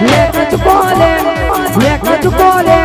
Black to call him, black to call him.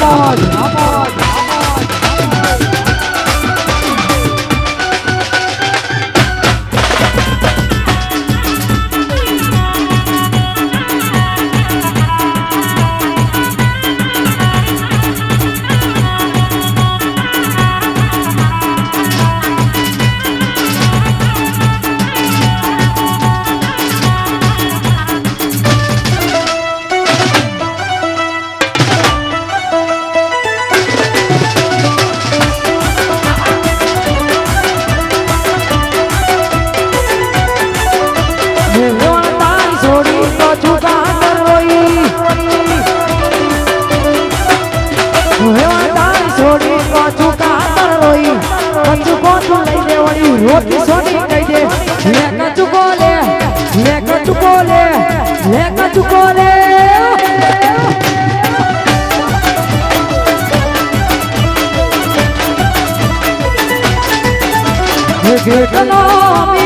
Ram Mohan છોડી કોચું કાતર રોઈ કચું કોચું લઈ લેવાની રોટી છોડી કહી દે લે કચું કોલે લે કચું કોલે લે કચું કોલે ઘેટનો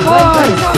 Cowboys!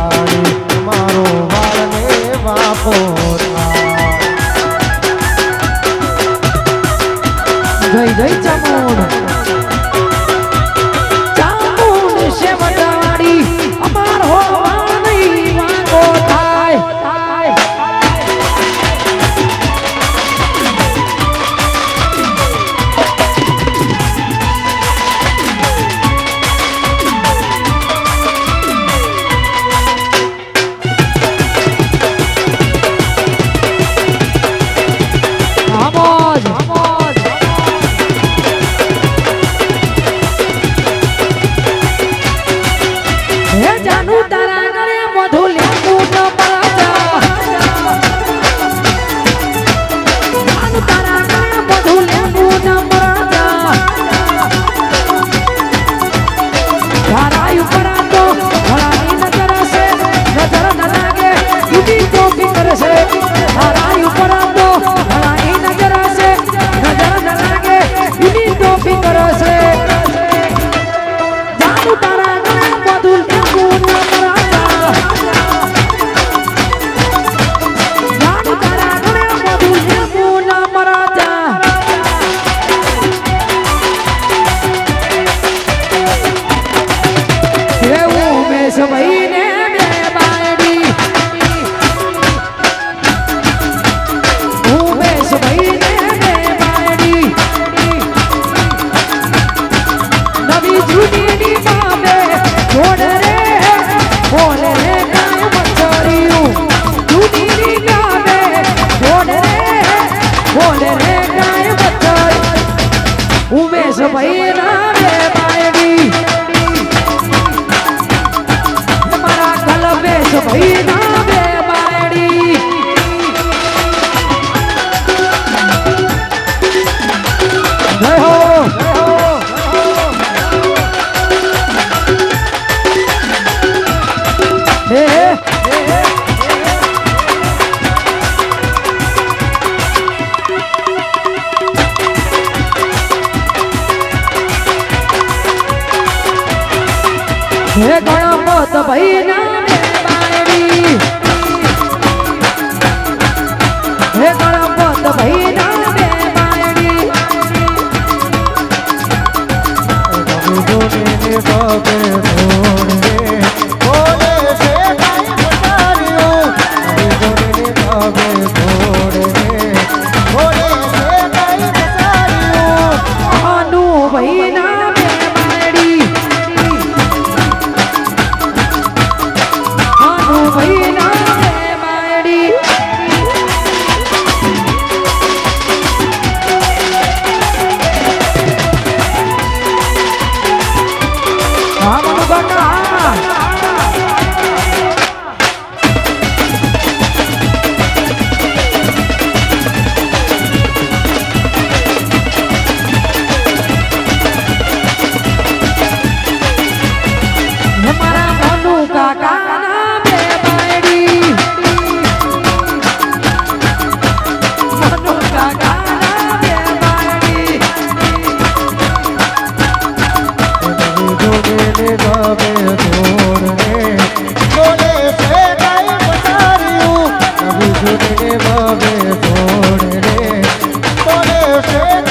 Yeah.